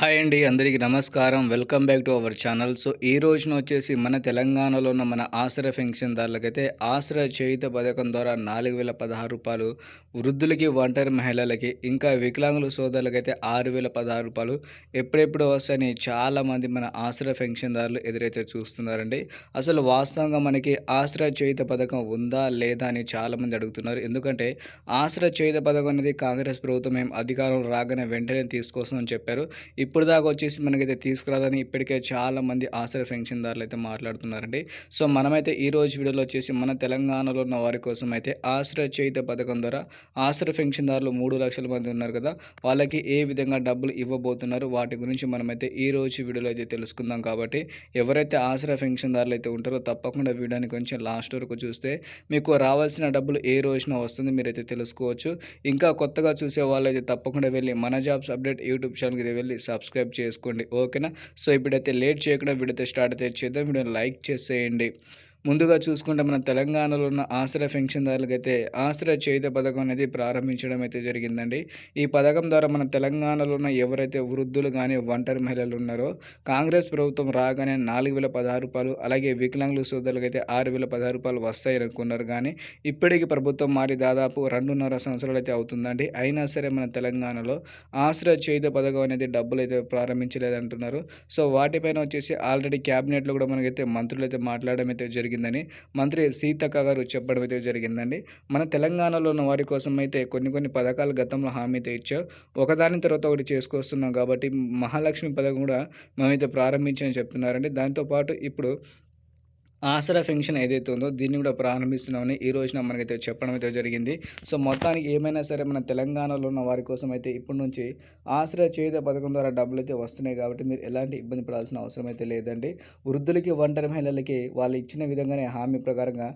Hi అండి అందరికీ నమస్కారం. Welcome back to our channel. So ఈ రోజున వచ్చేసి మన తెలంగాణలో ఉన్న మన ఆశ్రయ పెన్షన్దారులకైతే ఆశ్రయ చేయుత పథకం ద్వారా నాలుగు వేల పదహారు రూపాయలు వృద్ధులకి ఒంటరి మహిళలకి ఇంకా వికలాంగుల సోదరులకైతే ఆరు వేల పదహారు రూపాయలు ఎప్పుడెప్పుడు వస్తాయని చాలామంది మన ఆశ్రయ పెన్షన్దారులు ఎదురైతే చూస్తున్నారండి. అసలు వాస్తవంగా మనకి ఆశ్రయ చేయుత పథకం ఉందా లేదా అని చాలామంది అడుగుతున్నారు. ఎందుకంటే ఆశ్రయ చేయుత పథకం అనేది కాంగ్రెస్ ప్రభుత్వం మేము అధికారం రాగానే వెంటనే తీసుకొస్తామని చెప్పారు. ఇప్పుడు దాకా వచ్చేసి మనకైతే తీసుకురాదని ఇప్పటికే చాలామంది ఆశ్రయ పెన్షన్దారులు అయితే మాట్లాడుతున్నారండి. సో మనమైతే ఈ రోజు వీడియోలో వచ్చేసి మన తెలంగాణలో ఉన్న వారి కోసం అయితే ఆశ్రయ చేయుత పథకం ద్వారా ఆశ్రయ పెన్షన్దారులు మూడు లక్షల మంది ఉన్నారు కదా వాళ్ళకి ఏ విధంగా డబ్బులు ఇవ్వబోతున్నారు వాటి గురించి మనమైతే ఈ రోజు వీడియోలో అయితే తెలుసుకుందాం కాబట్టి ఎవరైతే ఆశ్రయ పెన్షన్దారులు అయితే ఉంటారో తప్పకుండా వీడియోని కొంచెం లాస్ట్ వరకు చూస్తే మీకు రావాల్సిన డబ్బులు ఏ రోజున వస్తుంది మీరైతే తెలుసుకోవచ్చు. ఇంకా కొత్తగా చూసే వాళ్ళైతే తప్పకుండా వెళ్ళి మన జాబ్స్ అప్డేట్ యూట్యూబ్ ఛానల్కి వెళ్ళి సబ్స్క్రైబ్ చేసుకోండి ఓకేనా? సో ఇప్పుడైతే లేట్ చేయకుండా వీడియోతో స్టార్ట్ అయితే చేద్దాం. వీడియోని లైక్ చేసేయండి. ముందుగా చూసుకుంటే మన తెలంగాణలో ఉన్న ఆశ్రయ పెన్షన్దారులకు అయితే ఆశ్రయ చేయుత పథకం అనేది ప్రారంభించడం అయితే జరిగిందండి. ఈ పథకం ద్వారా మన తెలంగాణలో ఉన్న ఎవరైతే వృద్ధులు కానీ ఒంటరి మహిళలు ఉన్నారో కాంగ్రెస్ ప్రభుత్వం రాగానే నాలుగు వేల పదహారు రూపాయలు అలాగే వికలాంగుల సోదరులకు అయితే ఆరు వేల పదహారు రూపాయలు వస్తాయి అనుకున్నారు కానీ ఇప్పటికి ప్రభుత్వం మారి దాదాపు రెండున్నర సంవత్సరాలు అయితే అవుతుందండి. అయినా సరే మన తెలంగాణలో ఆశ్రయ చేయుత పథకం అనేది డబ్బులు అయితే ప్రారంభించలేదంటున్నారు. సో వాటిపైన వచ్చేసి ఆల్రెడీ క్యాబినెట్లో కూడా మనకైతే మంత్రులు అయితే మాట్లాడడం అయితే జరిగింది. జరిగిందని మంత్రి సీతక్క గారు చెప్పడం అయితే జరిగిందండి. మన తెలంగాణలో ఉన్న వారి కోసం అయితే కొన్ని కొన్ని పథకాలు గతంలో హామీ అయితే ఇచ్చారు. ఒకదాని తర్వాత ఒకటి చేసుకొస్తున్నాం కాబట్టి మహాలక్ష్మి పథకం కూడా మేమైతే ప్రారంభించని చెప్తున్నారండి. దాంతోపాటు ఇప్పుడు ఆసరా ఫంక్షన్ ఏదైతే ఉందో దీన్ని కూడా ప్రారంభిస్తున్నామని ఈ రోజున మనకైతే చెప్పడం అయితే జరిగింది. సో మొత్తానికి ఏమైనా సరే మన తెలంగాణలో ఉన్న వారి కోసం అయితే ఇప్పటి నుంచి ఆసరా చేయుత పథకం ద్వారా డబ్బులు అయితే వస్తున్నాయి కాబట్టి మీరు ఎలాంటి ఇబ్బంది పడాల్సిన అవసరం అయితే లేదండి. వృద్ధులకి ఒంటరి మహిళలకి వాళ్ళు ఇచ్చిన విధంగానే హామీ ప్రకారంగా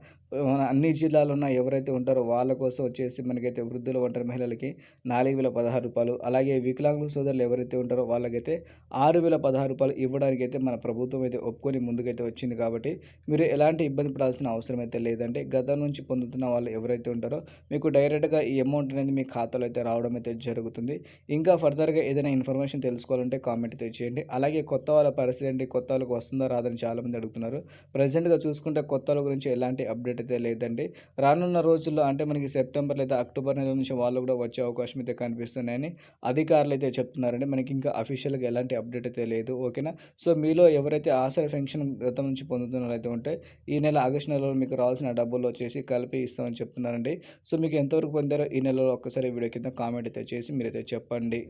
మన అన్ని జిల్లాలో ఉన్న ఎవరైతే ఉంటారో వాళ్ళ కోసం వచ్చేసి మనకైతే వృద్ధుల ఒంటరి మహిళలకి నాలుగు వేల పదహారు రూపాయలు అలాగే వికలాంగుల సోదరులు ఎవరైతే ఉంటారో వాళ్ళకైతే ఆరు వేల పదహారు రూపాయలు ఇవ్వడానికి అయితే మన ప్రభుత్వం అయితే ఒప్పుకొని ముందుకైతే వచ్చింది కాబట్టి మీరు ఎలాంటి ఇబ్బంది పడాల్సిన అవసరం అయితే లేదంటే గతం నుంచి పొందుతున్న వాళ్ళు ఎవరైతే ఉంటారో మీకు డైరెక్ట్గా ఈ అమౌంట్ అనేది మీ ఖాతాలో అయితే రావడం అయితే జరుగుతుంది. ఇంకా ఫర్దర్గా ఏదైనా ఇన్ఫర్మేషన్ తెలుసుకోవాలంటే కామెంట్ అయితే చేయండి. అలాగే కొత్త వాళ్ళ పరిస్థితి ఏంటి? కొత్త వాళ్ళకి వస్తుందా? రాదని చాలామంది అడుగుతున్నారు. ప్రజెంట్గా చూసుకుంటే కొత్త వాళ్ళ గురించి ఎలాంటి అప్డేట్ అయితే లేదండి. రానున్న రోజుల్లో అంటే మనకి సెప్టెంబర్ లేదా అక్టోబర్ నెల నుంచి వాళ్ళు కూడా వచ్చే అవకాశం అయితే కనిపిస్తున్నాయని అధికారులు అయితే చెప్తున్నారండి. మనకి ఇంకా అఫీషియల్గా ఎలాంటి అప్డేట్ అయితే లేదు. ఓకేనా? సో మీలో ఎవరైతే ఆసర ఫెన్షన్ గతం నుంచి పొందుతున్నారో అయితే ఉంటే ఈ నెల ఆగస్టు నెలలో మీకు రావాల్సిన డబ్బులు వచ్చేసి కలిపి ఇస్తామని చెప్తున్నారండి. సో మీకు ఎంతవరకు పొందారో ఈ నెలలో ఒక్కసారి వీడియో కింద కామెంట్ అయితే చేసి మీరైతే చెప్పండి.